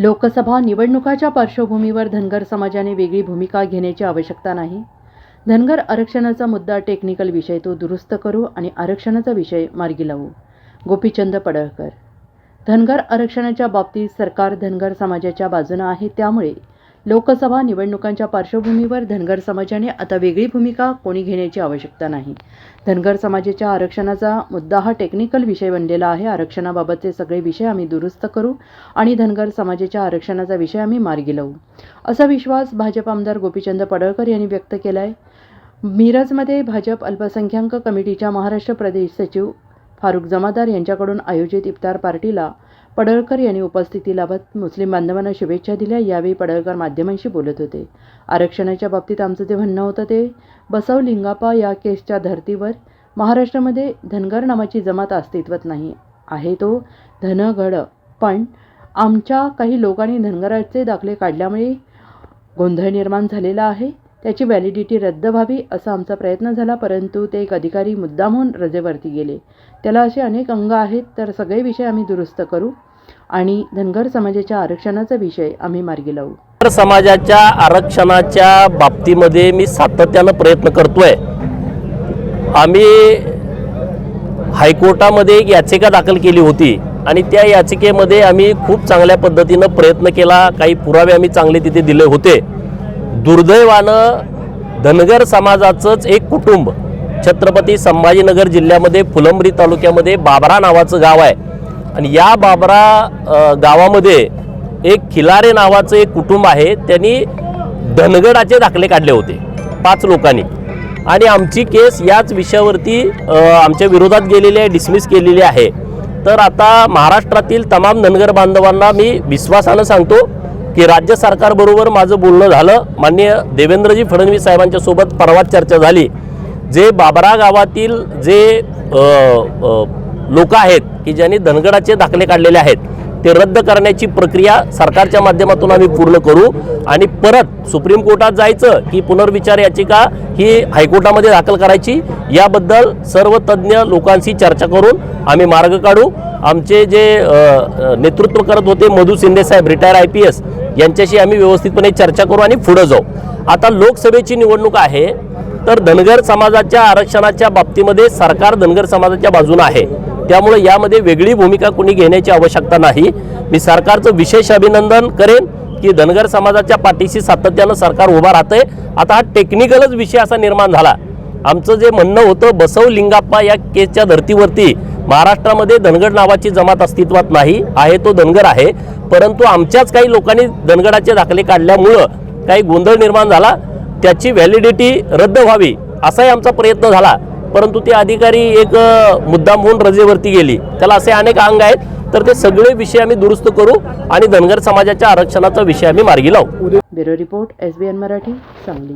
लोकसभा निवडणुकाच्या पार्श्वभूमीवर धनगर समाजाने वेगळी भूमिका घेण्याची आवश्यकता नाही. धनगर आरक्षणाचा मुद्दा टेक्निकल विषय तो दुरुस्त करू आणि आरक्षणाचा विषय मार्गी लावू. गोपीचंद पडळकर. धनगर आरक्षणाच्या बाबतीत सरकार धनगर समाजाच्या बाजूनं आहे त्यामुळे लोकसभा निवडणुकांच्या पार्श्वभूमीवर धनगर समाजाने आता वेगळी भूमिका कोणी घेण्याची आवश्यकता नाही. धनगर समाजाच्या आरक्षणाचा मुद्दा हा टेक्निकल विषय बनलेला आहे. आरक्षणाबाबतचे सगळे विषय आम्ही दुरुस्त करू आणि धनगर समाजाच्या आरक्षणाचा विषय आम्ही मार्गी लावू. असा विश्वास भाजप आमदार गोपीचंद पडळकर यांनी व्यक्त केला आहे मिरजमध्ये भाजप अल्पसंख्याक कमिटीच्या महाराष्ट्र प्रदेश सचिव फारुख जमादार यांच्याकडून आयोजित इफ्तार पार्टीला पडळकर यांनी उपस्थिती लाभत मुस्लिम बांधवांना शुभेच्छा दिल्या. यावेळी पडळकर माध्यमांशी बोलत होते. आरक्षणाच्या बाबतीत आमचं जे म्हणणं होतं ते बसव लिंगापा या केसच्या धर्तीवर महाराष्ट्रामध्ये धनगर नावाची जमात अस्तित्वात नाही आहे तो धनगड. पण आमच्या काही लोकांनी धनगराचे दाखले काढल्यामुळे गोंधळ निर्माण झालेला आहे. त्याची व्हॅलिडिटी रद्द व्हावी असा आमचा प्रयत्न झाला परंतु ते एक अधिकारी मुद्दामहून रजेवरती गेले. त्याला असे अनेक अंग आहेत तर सगळे विषय आम्ही दुरुस्त करू आणि धनगर समाजाच्या आरक्षणाचा विषय आम्ही मार्गी लावू. धनगर समाजाच्या आरक्षणाच्या बाबतीमध्ये मी सातत्यानं प्रयत्न करतोय. आम्ही हायकोर्टामध्ये एक याचिका दाखल केली होती आणि त्या याचिकेमध्ये आम्ही खूप चांगल्या पद्धतीनं प्रयत्न केला. काही पुरावे आम्ही चांगले तिथे दिले होते. दुर्दैवानं धनगर समाजाचंच एक कुटुंब छत्रपती संभाजीनगर जिल्ह्यामध्ये फुलंब्री तालुक्यामध्ये बाबरा नावाचं गाव आहे. आणि या बाबरा गावामध्ये एक खिलारे नावाचं एक कुटुंब आहे. त्यांनी धनगडाचे दाखले काढले होते पाच लोकांनी. आणि आमची केस याच विषयावरती आमच्या विरोधात गेलेली आहे डिसमिस केलेली आहे. तर आता महाराष्ट्रातील तमाम धनगर बांधवांना मी विश्वासानं सांगतो की राज्य सरकारबरोबर माझं बोलणं झालं. माननीय देवेंद्रजी फडणवीस साहेबांच्या सोबत परवाच चर्चा झाली. जे बाबरा गावातील जे लोक आहेत की ज्यांनी धनगडाचे दाखले काढलेले आहेत ते रद्द करण्याची प्रक्रिया सरकारच्या माध्यमातून आम्ही पूर्ण करू. आणि परत सुप्रीम कोर्टात जायचं की पुनर्विचार याचिका ही हायकोर्टामध्ये दाखल करायची. याबद्दल सर्व तज्ज्ञ लोकांशी चर्चा करून आम्ही मार्ग काढू. आमचे जे नेतृत्व करत होते मधु शिंदे साहेब रिटायर आय पी एस यांच्याशी आम्ही व्यवस्थितपणे चर्चा करू आणि पुढं जाऊ. आता लोकसभेची निवडणूक आहे तर धनगर समाजाच्या आरक्षणाच्या बाबतीमध्ये सरकार धनगर समाजाच्या बाजूनं आहे. त्यामुळे यामध्ये वेगळी भूमिका कोणी घेण्याची आवश्यकता नाही. मी सरकारचं विशेष अभिनंदन करेन की धनगर समाजाच्या पाठीशी सातत्यानं सरकार उभा राहतंय. आता हा टेक्निकलच विषय असा निर्माण झाला. आमचं जे म्हणणं होतं बसव लिंगाप्पा या केसच्या धर्तीवरती महाराष्ट्रामध्ये धनगड नावाची जमात अस्तित्वात नाही आहे तो धनगर आहे. परंतु आमच्याच काही लोकांनी धनगडाचे दाखले काढल्यामुळं काही गोंधळ निर्माण झाला. त्याची व्हॅलिडिटी रद्द व्हावी असाही आमचा प्रयत्न झाला. परंतु ते अधिकारी एक मुद्दा मुद्दाम होऊन रजेवरती गेली. त्याला असे अनेक अंग आहेत. तर ते सगळे विषय आम्ही दुरुस्त करू आणि धनगर समाजाच्या आरक्षणाचा विषय आम्ही मार्गी लावू. Bureau report S B N Marathi Sangli.